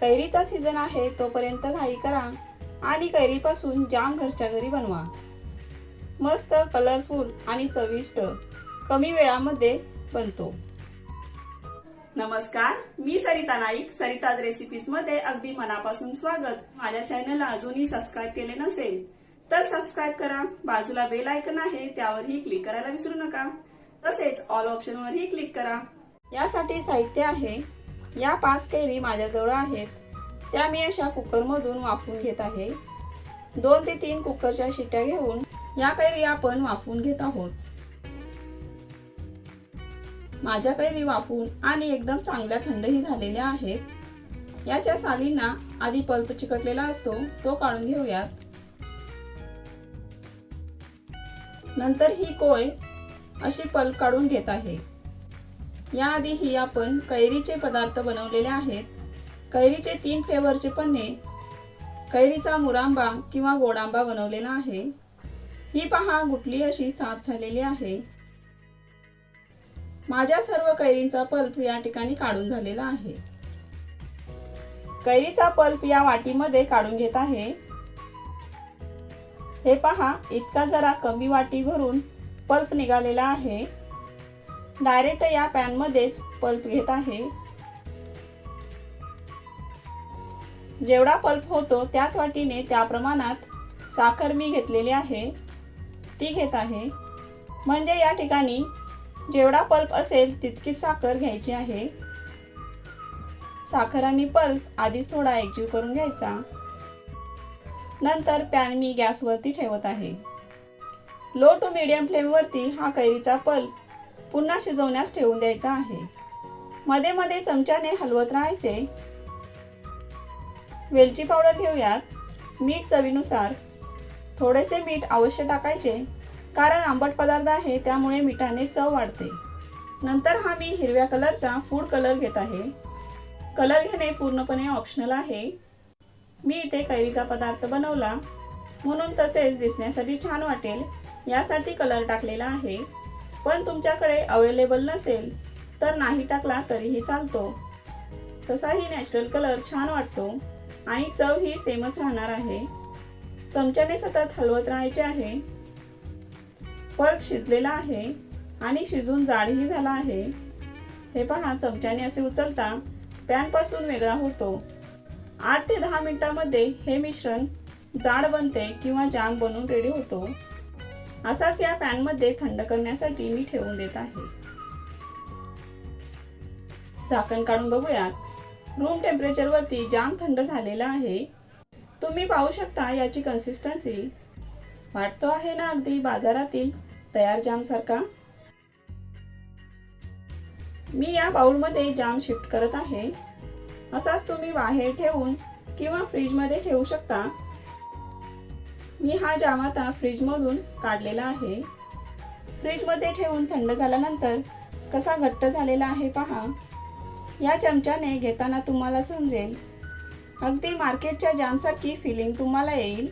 कैरीचा season आहे तोपर्यंत घाई करा आणि कैरीपासून जाम घरच्या घरी बनवा. मस्त कलरफुल आणि चविष्ट कमी वेळामध्ये बनतो. नमस्कार मी सरिता नाईक सरिताज रेसिपीजमध्ये अगदी मनापासून स्वागत. माझ्या चॅनलला अजूनही सबस्क्राईब केले नसेल तर सबस्क्राईब करा. बाजूला बेल आयकन आहे त्यावरही क्लिक करायला विसरू नका. तसेच ऑल ऑप्शनवरही क्लिक करा. यासाठी साहित्य आहे या पाच कैरी माझ्याजवळ आहेत. त्या मी अशा कुकरमधून वाफवून घेत आहे. दोन ते तीन कुकरच्या शिट्या घेऊन या कैरी आपण वाफवून घेत आहोत. माझ्या कैरी वाफवून आणि एकदम चांगल्या थंडही झालेल्या आहेत. याच्या सालींना आधी पल्प चिकटलेला असतो तो काढून घेऊयात. नंतर ही कोय अशी पल्प काढून घेत आहे. याआधीही आपण कैरीचे पदार्थ बनवलेले आहेत. कैरीचे तीन फ्लेवरचे पन्ने कैरीचा मुरांबा किंवा गोडांबा बनवलेला आहे. ही पहा गुटली अशी साफ झालेली आहे. माझ्या सर्व कैरींचा पल्प या ठिकाणी काढून झालेला आहे. कैरीचा पल्प या वाटीमध्ये काढून घेत आहे. हे पहा इतका जरा कमी वाटी भरून पल्प निघालेला आहे. डायरेक्ट या पॅनमध्येच पल्प घेत आहे. जेवढा पल्प होतो त्याच वाटीने त्या प्रमाणात साखर मी घेतलेली आहे. ती घेत आहे. म्हणजे या ठिकाणी जेवढा पल्प असेल तितकी साखर घ्यायची आहे. साखर आणि पल्प आधीच थोडा एकजीव करून घ्यायचा. नंतर पॅन मी गॅसवरती ठेवत आहे. लो टू मिडियम फ्लेमवरती हा कैरीचा पल्प पुन्हा शिजवण्यास ठेवून द्यायचा आहे. मध्ये मध्ये चमच्याने हलवत राहायचे. वेलची पावडर घेऊयात. मीठ चवीनुसार. थोडेसे मीठ अवश्य टाकायचे कारण आंबट पदार्थ आहे त्यामुळे मिठाने चव वाढते. नंतर हा मी हिरव्या कलरचा फूड कलर घेत आहे. कलर घेणे पूर्णपणे ऑप्शनल आहे. मी इथे कैरीचा पदार्थ बनवला. म्हणून तसेच दिसण्यासाठी छान वाटेल यासाठी कलर टाकलेला आहे. पण तुमच्याकडे अवेलेबल नसेल तर नाही टाकला तरीही चालतो. तसाही नॅचरल कलर छान वाटतो आणि चव ही सेमच राहणार आहे. चमच्याने सतत हलवत राहायचे आहे. पर्प शिजलेला आहे आणि शिजून जाडही झाला आहे. हे पहा चमच्याने असे उचलता पॅनपासून वेगळा होतो. आठ ते दहा मिनिटांमध्ये हे मिश्रण जाड बनते किंवा जाम बनून रेडी होतो. असाच या फॅनमध्ये थंड करण्यासाठी मी ठेवून देत आहे. झाकण काढून बघूयात. रूम टेम्परेचरवरती जाम थंड झालेला आहे. तुम्ही पाहू शकता याची कन्सिस्टन्सी वाटतो आहे ना अगदी बाजारातील तयार जामसारखा मी या बाउलमध्ये जाम शिफ्ट करत आहे. असाच तुम्ही बाहेर ठेवून किंवा फ्रीजमध्ये ठेवू शकता. मी हा जाम आता फ्रीजमधून काढलेला आहे. फ्रीजमध्ये ठेवून थंड झाल्यानंतर कसा घट्ट झालेला आहे पहा. या चमच्याने घेताना तुम्हाला समजेल. अगदी मार्केटच्या जामसारखी फिलिंग तुम्हाला येईल.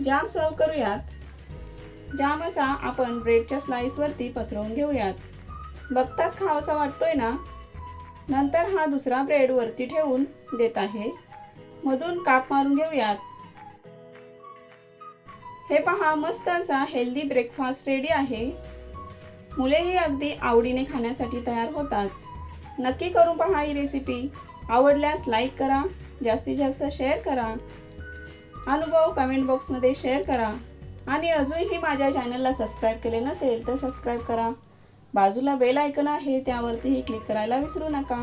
जाम सर्व करूयात. जाम असा आपण ब्रेडच्या स्लाइसवरती पसरवून घेऊयात. बघताच खावासा वाटतोय ना? नंतर हा दुसरा ब्रेड वरती ठेवून देत आहे. मधून काप मारून घेऊयात. हे पहा मस्त असा हेल्दी ब्रेकफास्ट रेडी आहे. मुलेही अगदी आवडीने खाण्यासाठी तयार होतात. नक्की करून पहा ही रेसिपी आवडल्यास लाईक करा जास्तीत जास्त शेअर करा. अनुभव कमेंट बॉक्समध्ये शेअर करा. आणि अजूनही माझ्या चॅनलला सबस्क्राईब केले नसेल तर सबस्क्राईब करा. बाजूला बेल आयकन आहे त्यावरतीही क्लिक करायला विसरू नका.